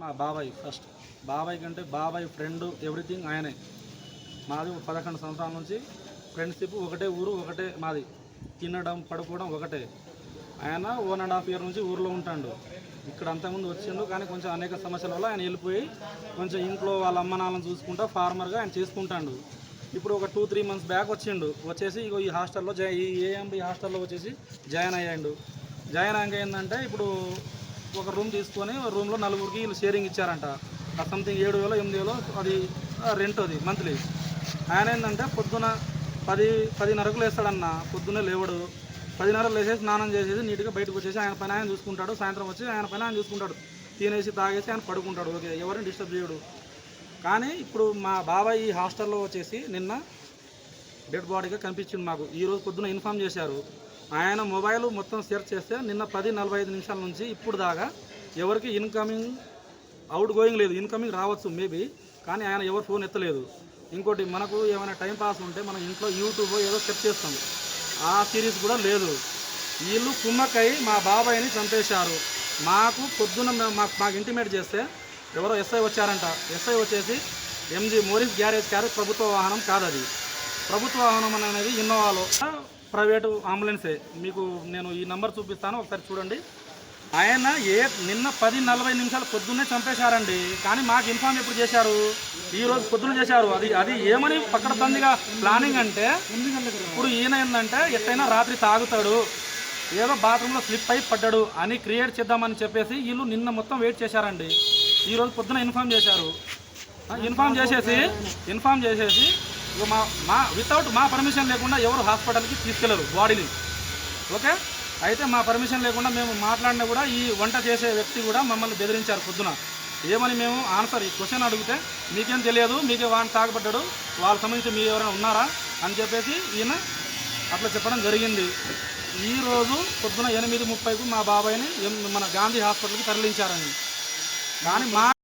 మా బాబాయ్ ఫస్ట్. బాబాయ్ కంటే బాబాయ్ ఫ్రెండ్ ఎవ్రీథింగ్ ఆయనే. మాది పదకొండు సంవత్సరాల నుంచి ఫ్రెండ్షిప్ ఒకటే ఊరు ఒకటే మాది. తినడం పడుకోవడం ఒకటే. ఆయన వన్ అండ్ హాఫ్ ఇయర్ నుంచి ఊర్లో ఉంటాడు. ఇక్కడ అంతకుముందు వచ్చిండు కానీ కొంచెం అనేక సమస్యల వల్ల ఆయన వెళ్ళిపోయి కొంచెం ఇంట్లో వాళ్ళ అమ్మ నాన్నను చూసుకుంటా ఫార్మర్గా ఆయన చేసుకుంటాడు. ఇప్పుడు ఒక టూ త్రీ మంత్స్ బ్యాక్ వచ్చిండు. వచ్చేసి ఇగో ఈ హాస్టల్లో జా ఈ ఏఎంబి హాస్టల్లో వచ్చేసి జాయిన్ అయ్యాడు. జాయిన్ అయ్యాక ఏంటంటే ఇప్పుడు ఒక రూమ్ తీసుకొని రూమ్లో నలుగురికి వీళ్ళు షేరింగ్ ఇచ్చారంట. సంథింగ్ ఏడు వేలో ఎనిమిది వేలో అది రెంట్ అది మంత్లీ ఆయన ఏంటంటే పొద్దున పది పదిన్నరకు లేస్తాడన్న. పొద్దున్నే లేవడు. పదిన్నరకు లేచేసి స్నానం చేసేసి నీట్గా బయటకు వచ్చేసి ఆయన పైన ఆయన చూసుకుంటాడు. సాయంత్రం వచ్చి ఆయన పైన ఆయన చూసుకుంటాడు. తినేసి తాగేసి ఆయన పడుకుంటాడు. ఓకే ఎవరిని డిస్టర్బ్ చేయడు. కానీ ఇప్పుడు మా బాబాయ్ ఈ హాస్టల్లో వచ్చేసి నిన్న డెడ్ బాడీగా కనిపించింది మాకు. ఈ రోజు పొద్దున ఇన్ఫామ్ చేశారు. ఆయన మొబైల్ మొత్తం సెర్చ్ చేస్తే నిన్న పది నలభై ఐదు నిమిషాల నుంచి ఇప్పుడు దాకా ఎవరికి ఇన్కమింగ్ అవుట్ గోయింగ్ లేదు. ఇన్కమింగ్ రావచ్చు మేబీ కానీ ఆయన ఎవరు ఫోన్ ఎత్తలేదు. ఇంకోటి మనకు ఏమైనా టైం పాస్ ఉంటే మనం ఇంట్లో యూట్యూబ్ ఏదో సెర్చ్ చేస్తాం. ఆ సిరీస్ కూడా లేదు. వీళ్ళు కుమ్మక్కై మా బాబాయ్ని చంపేశారు. మాకు పొద్దున్న మాకు మాకు ఇంటిమేట్ చేస్తే ఎవరో ఎస్ఐ వచ్చారంట. ఎస్ఐ వచ్చేసి ఎంజీ మోరిస్ గ్యారేజ్ క్యారేజ్ ప్రభుత్వ వాహనం కాదు అది ప్రభుత్వ వాహనం అనేది ఇన్నోవాలో ప్రైవేటు అంబులెన్సే. మీకు నేను ఈ నంబర్ చూపిస్తాను ఒకసారి చూడండి. ఆయన ఏ నిన్న పది నలభై నిమిషాలు పొద్దున్నే చంపేశారండి. కానీ మాకు ఇన్ఫామ్ ఎప్పుడు చేశారు? ఈ రోజు పొద్దున్న చేశారు. అది అది ఏమని పక్కడబందిగా ప్లానింగ్ అంటే ఇప్పుడు ఈయన ఏంటంటే ఎట్టయినా రాత్రి తాగుతాడు ఏదో బాత్రూంలో స్లిప్ అయి పడ్డాడు అని క్రియేట్ చేద్దామని చెప్పేసి వీళ్ళు నిన్న మొత్తం వెయిట్ చేశారండి. ఈరోజు రోజు పొద్దున ఇన్ఫామ్ చేశారు. ఇన్ఫామ్ చేసేసి ఇన్ఫామ్ చేసేసి ఇగో మా మా వితౌట్ మా పర్మిషన్ లేకుండా ఎవరు హాస్పిటల్కి తీసుకెళ్ళరు బాడీని ఓకే అయితే మా పర్మిషన్ లేకుండా మేము మాట్లాడినా కూడా ఈ వంట చేసే వ్యక్తి కూడా మమ్మల్ని బెదిరించారు పొద్దున. ఏమని మేము ఆన్సర్ ఈ క్వశ్చన్ అడిగితే మీకేం తెలియదు మీకే వాడిని తాగబడ్డాడు వాళ్ళ సంబంధించి మీ ఎవరైనా ఉన్నారా? అని చెప్పేసి ఈయన అట్లా చెప్పడం జరిగింది. ఈరోజు పొద్దున ఎనిమిది ముప్పైకు మా బాబాయ్ని మన గాంధీ హాస్పిటల్కి తరలించారండి. కానీ మా